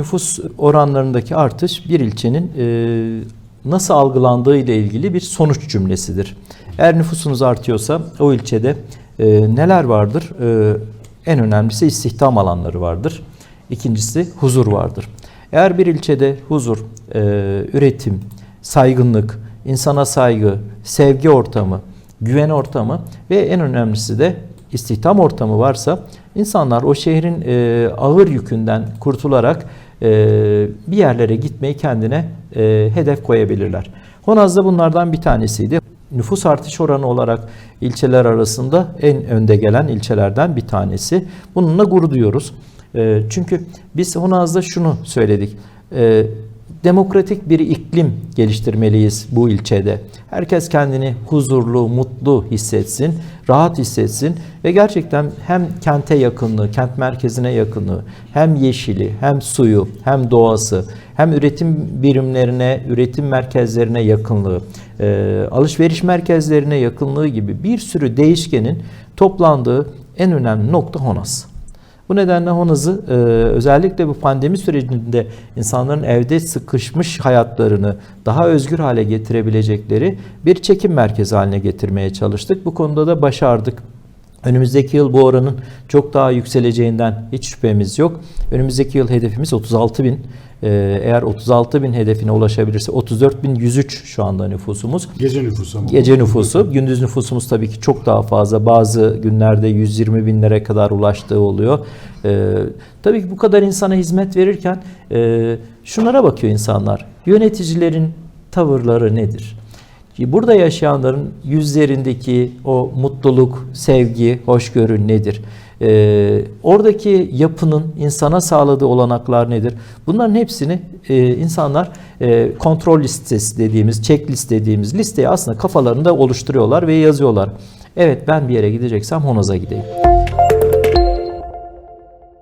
Nüfus oranlarındaki artış bir ilçenin e, nasıl algılandığı ile ilgili bir sonuç cümlesidir. Eğer nüfusunuz artıyorsa o ilçede e, neler vardır? E, en önemlisi istihdam alanları vardır. İkincisi huzur vardır. Eğer bir ilçede huzur, e, üretim, saygınlık, insana saygı, sevgi ortamı, güven ortamı ve en önemlisi de istihdam ortamı varsa insanlar o şehrin e, ağır yükünden kurtularak bir yerlere gitmeyi kendine e, hedef koyabilirler. Honaz da bunlardan bir tanesiydi. Nüfus artış oranı olarak ilçeler arasında en önde gelen ilçelerden bir tanesi. Bununla gurur duyuyoruz. E, çünkü biz Honaz'da şunu söyledik. Demokratik bir iklim geliştirmeliyiz bu ilçede. Herkes kendini huzurlu, mutlu hissetsin, rahat hissetsin ve gerçekten hem kente yakınlığı, kent merkezine yakınlığı, hem yeşili, hem suyu, hem doğası, hem üretim birimlerine, üretim merkezlerine yakınlığı, e, alışveriş merkezlerine yakınlığı gibi bir sürü değişkenin toplandığı en önemli nokta Honas. Bu nedenle Honaz'ı e, özellikle bu pandemi sürecinde insanların evde sıkışmış hayatlarını daha özgür hale getirebilecekleri bir çekim merkezi haline getirmeye çalıştık. Bu konuda da başardık. Önümüzdeki yıl bu oranın çok daha yükseleceğinden hiç şüphemiz yok. Önümüzdeki yıl hedefimiz 36 bin. Ee, Eğer 36 bin hedefine ulaşabilirse 34 bin 103 şu anda nüfusumuz. Gece nüfusu ama. Gece nüfusu, gündüz nüfusumuz tabii ki çok daha fazla. Bazı günlerde 120 binlere kadar ulaştığı oluyor. Ee, tabii ki bu kadar insana hizmet verirken e, şunlara bakıyor insanlar. Yöneticilerin tavırları nedir? Burada yaşayanların yüzlerindeki o mutluluk, sevgi, hoşgörü nedir? Ee, oradaki yapının insana sağladığı olanaklar nedir? Bunların hepsini e, insanlar e, kontrol listesi dediğimiz, checklist dediğimiz listeyi aslında kafalarında oluşturuyorlar ve yazıyorlar. Evet ben bir yere gideceksem Honoz'a gideyim.